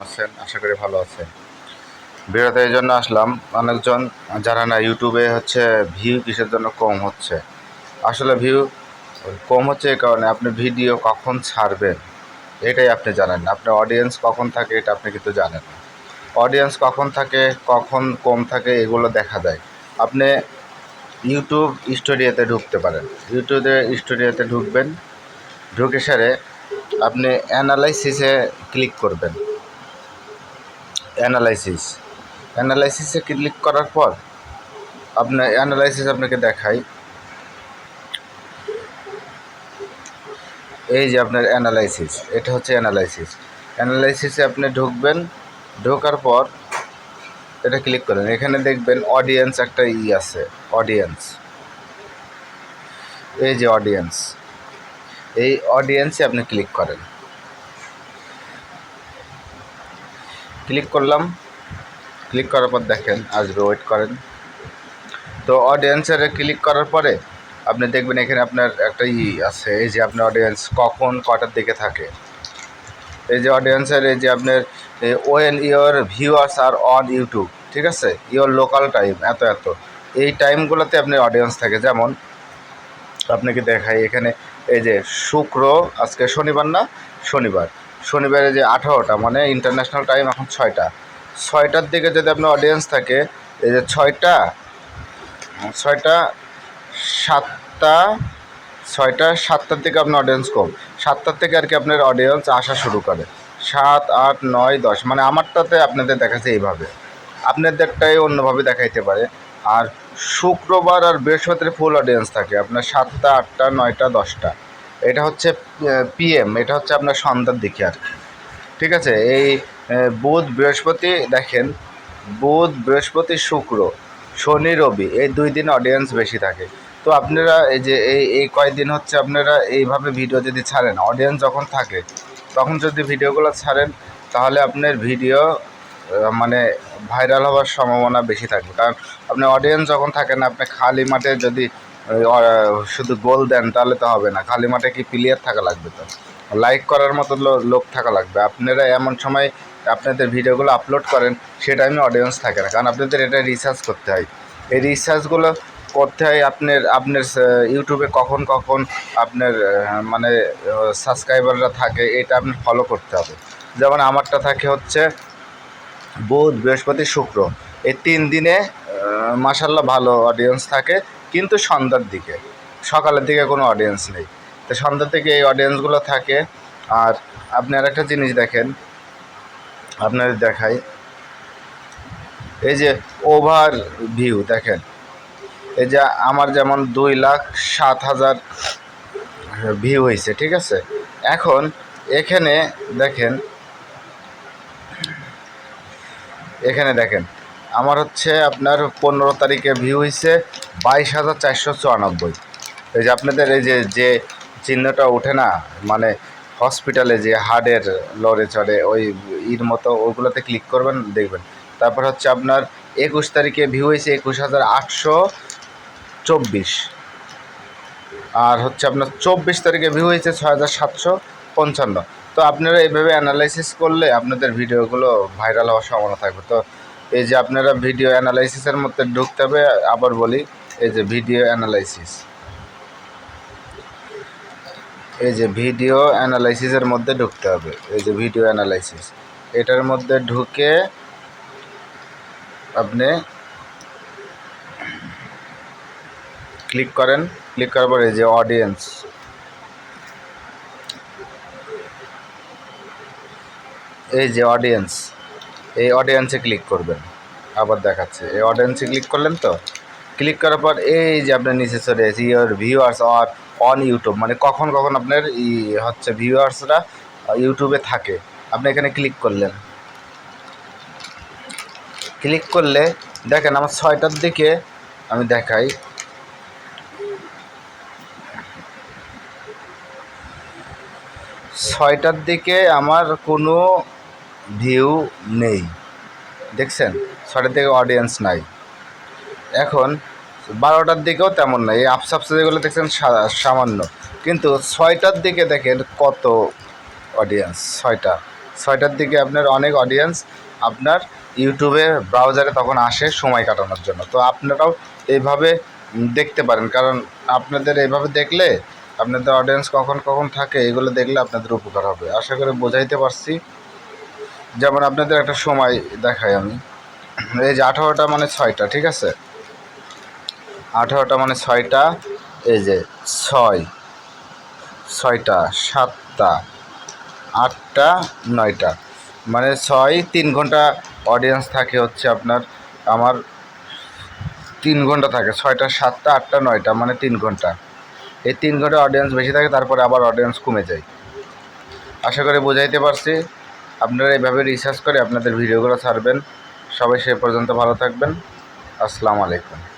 আছেন, আশা করি ভালো আছেন। ভিডিওতে এই জন্য আসলাম। অনেকজন যারা না ইউটিউবে হচ্ছে ভিউ কিসের জন্য কম হচ্ছে? আসলে ভিউ কম হচ্ছে এই কারণে আপনি ভিডিও কখন ছাড়বেন, এটাই আপনি জানেন না। আপনার অডিয়েন্স কখন থাকে এটা আপনি কিন্তু জানেন না। অডিয়েন্স কখন থাকে, কখন কম থাকে এগুলো দেখা যায় আপনি ইউটিউব স্টুডিওতে ঢুকতে পারেন। ইউটিউবে স্টুডিওতে ঢুকবেন, ঢুকে সেরে আপনি অ্যানালাইসিসে ক্লিক করবেন। অ্যানালাইসিস অ্যানালাইসিসে ক্লিক করার পর আপনার অ্যানালাইসিস আপনাকে দেখাই। এই যে আপনার অ্যানালাইসিস এটা হচ্ছে অ্যানালাইসিস অ্যানালাইসিসে আপনি ঢুকবেন, ঢোকার পর এটা ক্লিক করেন। এখানে দেখবেন অডিয়েন্স একটা ই আছে অডিয়েন্স এই যে অডিয়েন্স এই অডিয়েন্সে আপনি ক্লিক করেন। ক্লিক করলাম। ক্লিক করার পর দেখেন আসবে ওয়েট করেন। তো অডিয়েন্সের ক্লিক করার পরে আপনি দেখবেন এখানে আপনার একটা ই আছে, এই যে আপনার অডিয়েন্স কখন কটার দিকে থাকে। এই যে অডিয়েন্সের এই যে আপনার when your viewers are on YouTube ঠিক আছে? ইয়োর লোকাল টাইম এত এত। এই টাইমগুলোতে আপনার অডিয়েন্স থাকে। যেমন, আপনাকে দেখাই এখানে, এই যে শুক্র, আজকে শনিবার না? শনিবার। শনিবারে যে আঠারোটা মানে ইন্টারন্যাশনাল টাইম এখন ছয়টা। ছয়টার দিকে যদি আপনার অডিয়েন্স থাকে, এই যে ছয়টা ছয়টা, সাতটা, ছয়টা, সাতটার দিকে আপনার অডিয়েন্স কম। সাতটার থেকে আর কি আপনার অডিয়েন্স আসা শুরু করে। সাত, আট, নয়, দশ মানে আমারটাতে আপনাদের দেখাচ্ছে এইভাবে। আপনাদেরটাই অন্যভাবে দেখাইতে পারে। আর শুক্রবার আর বৃহস্পতির ফুল অডিয়েন্স থাকে। আপনার সাতটা, আটটা, নয়টা, দশটা। এটা হচ্ছে পিএম এটা হচ্ছে আপনার সন্ধ্যার দিকে আর কি। ঠিক আছে? এই বুধ, বৃহস্পতি, দেখেন, বুধ, বৃহস্পতি, শুক্র, শনি, রবি, এই দুই দিন অডিয়েন্স বেশি থাকে। তো আপনারা এই যে, এই এই কয়েকদিন হচ্ছে আপনারা এইভাবে ভিডিও যদি ছাড়েন অডিয়েন্স যখন থাকে, তখন যদি ভিডিওগুলো ছাড়েন, তাহলে আপনার ভিডিও মানে ভাইরাল হওয়ার সম্ভাবনা বেশি থাকবে। কারণ আপনার অডিয়েন্স যখন থাকে না আপনি খালি মাঠে যদি শুধু গোল দেন, তাহলে তো হবে না। খালি মাঠে কি প্লেয়ার থাকা লাগবে তো? লাইক করার মতো লোক থাকা লাগবে। আপনারা এমন সময় আপনাদের ভিডিওগুলো আপলোড করেন সে টাইমে অডিয়েন্স থাকে না। কারণ আপনাদের এটা রিসার্চ করতে হয়। এই রিসার্চগুলো করতে হয় আপনার আপনার ইউটিউবে কখন কখন আপনার মানে সাবস্ক্রাইবাররা থাকে, এটা আপনি ফলো করতে হবে। যেমন আমারটা থাকে হচ্ছে, বুধ, বৃহস্পতি, শুক্র। এই তিন দিনে মাসাল্লাহ ভালো অডিয়েন্স থাকে। কিন্তু সন্ধ্যার দিকে, সকালের দিকে কোনো অডিয়েন্স নেই। তো সন্ধ্যার দিকে এই অডিয়েন্সগুলো থাকে। আর আপনি আর একটা জিনিস দেখেন, আপনার দেখাই। এই যে ওভার ভিউ দেখেন। এই যে আমার যেমন দুই লাখ সাত হাজার ভিউ হয়েছে, ঠিক আছে? এখন এখানে দেখেন এখানে দেখেন আমার হচ্ছে আপনার পনেরো তারিখে ভিউ হয়েছে বাইশ হাজার চারশো চুরানব্বই এই যে আপনাদের এই যে যে চিহ্নটা ওঠে না মানে হসপিটালে যে হার্টের লড়ে চড়ে, ওই ইর মতো ওইগুলোতে ক্লিক করবেন, দেখবেন। তারপর হচ্ছে আপনার একুশ তারিখে ভিউ হয়েছে একুশ হাজার আটশো চব্বিশ। আর হচ্ছে আপনার চব্বিশ তারিখে ভিউ হয়েছে ছয় হাজার সাতশো পঞ্চান্ন। তো আপনারা এইভাবে অ্যানালাইসিস করলে আপনাদের ভিডিওগুলো ভাইরাল হওয়ার সম্ভাবনা থাকবে। তো এই যে আপনারা ভিডিও অ্যানালাইসিসের মধ্যে ঢুকতে হবে, আবার বলি, এই যে ভিডিও অ্যানালাইসিস এই যে ভিডিও অ্যানালাইসিসের মধ্যে ঢুকতে হবে, এই যে ভিডিও অ্যানালাইসিস এটার মধ্যে ঢুকে আপনি ক্লিক করেন ক্লিক করার পরে যে অডিয়েন্স এই যে অডিয়েন্স এই অডিয়েন্সে ক্লিক করবেন। আবার দেখাচ্ছে। এই অডিয়েন্সে ক্লিক করলেন তো? ক্লিক করার পর এই যে আপনার নিচে চলে এসে your viewers are on YouTube মানে কখন কখন আপনার ই হচ্ছে ভিউয়ার্সরা ইউটিউবে থাকে। আপনি এখানে ক্লিক করলেন। ক্লিক করলে দেখেন আমার ছয়টার দিকে আমি দেখাই। ছয়টার দিকে আমার কোনো ভিউ নেই। দেখছেন? ছটার দিকে অডিয়েন্স নাই। এখন বারোটার দিকেও তেমন নাই। এই আপসাপসা যেগুলো দেখছেন সামান্য। কিন্তু ছয়টার দিকে দেখেন কত অডিয়েন্স ছয়টা। ছয়টার দিকে আপনার অনেক অডিয়েন্স আপনার ইউটিউবে ব্রাউজারে তখন আসে সময় কাটানোর জন্য। তো আপনারাও এইভাবে দেখতে পারেন। কারণ আপনাদের এইভাবে দেখলে আপনাদের অডিয়েন্স কখন কখন থাকে, এগুলো দেখলে আপনাদের উপকার হবে। আশা করে বোঝাইতে পারছি। যেমন আপনাদের একটা সময় দেখাই আমি। এই যে আঠারোটা মানে ছয়টা, ঠিক আছে? আঠারোটা মানে ছয়টা, এই যে ছয়, ছয়টা, সাতটা, আটটা, নয়টা। মানে ছয়, তিন ঘণ্টা অডিয়েন্স থাকে হচ্ছে আপনার, আমার তিন ঘণ্টা থাকে, ছয়টা, সাতটা, আটটা, নয়টা মানে তিন ঘণ্টা। এই তিন ঘণ্টা অডিয়েন্স বেশি থাকে, তারপরে আবার অডিয়েন্স কমে যায়। আশা করি বোঝাইতে পারছি। আপনারা এভাবে রিসার্চ করে আপনাদের ভিডিওগুলো ছাড়বেন। সবাই সে পর্যন্ত ভালো থাকবেন। আসসালামু আলাইকুম।